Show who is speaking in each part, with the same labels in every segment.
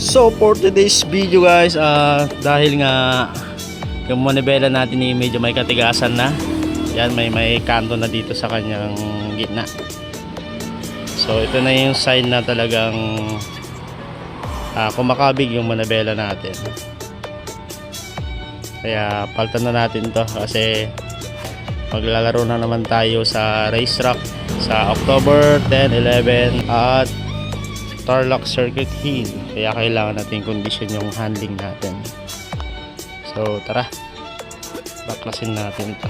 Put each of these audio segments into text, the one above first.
Speaker 1: So for today's video guys, ah dahil nga yung manibela natin ni medyo may katigasan na. Yan, may may kanto na dito sa kanyang gitna. So ito na yung sign na talagang ah, kumakabig yung manibela natin. Kaya paltan na natin to kasi maglalaro na naman tayo sa racetrack sa October 10, 11 at Tarlac Circuit Hill. Kaya kailangan natin condition yung handling natin. So tara, baklasin natin ito.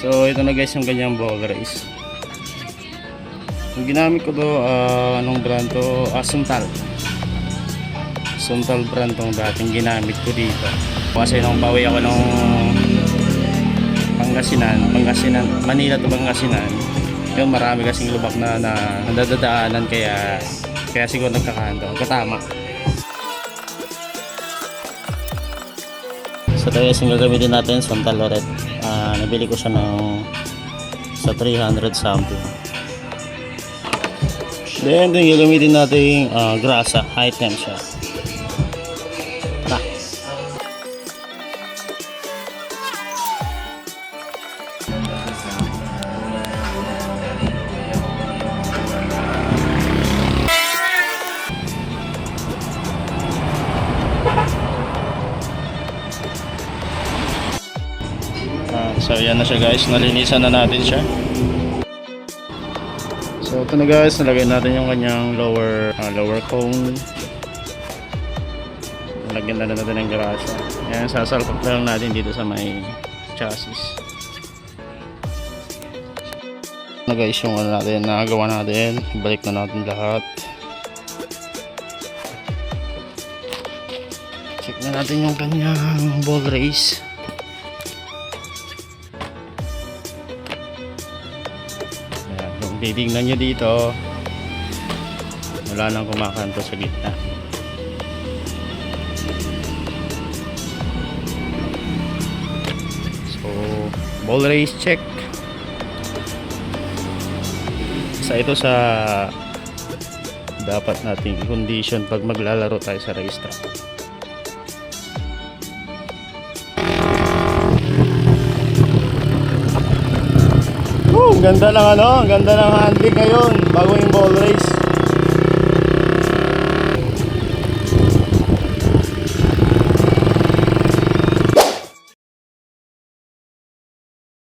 Speaker 1: So ito na guys yung ganyang ball race. Yung ginamit ko to, ah, anong brand to? Asuntal. Asuntal brand tong dating ginamit ko dito. Kasi nung pauwi ako nung Pangasinan, Pangasinan, Manila to Pangasinan. Yun marami kasing lubak na, na nadadaanan kaya kaya siguro nagkakanto. Katama. So tayo yung gagamitin natin Santa Loret. Ah, nabili ko siya ng sa 300 something. Then yung gagamitin natin ah, grasa, high temp siya. Tara. Ah, so yan na siya guys, nalinisan na natin siya. So ito na guys, nalagay natin yung kanyang lower ah, lower cone. Nalagyan na natin ng grasa. Ayan, sasalpak na lang natin dito sa may chassis. Na guys, yung ano natin, nagawa natin. Balik na natin lahat. Check na natin yung kanyang ball race. Titignan nyo dito, wala nang kumakanto sa gitna. So, ball race check. Sa ito sa dapat nating condition pag maglalaro tayo sa racetrack. Ganda ng ano, ganda ng handling ngayon bago yung ball race.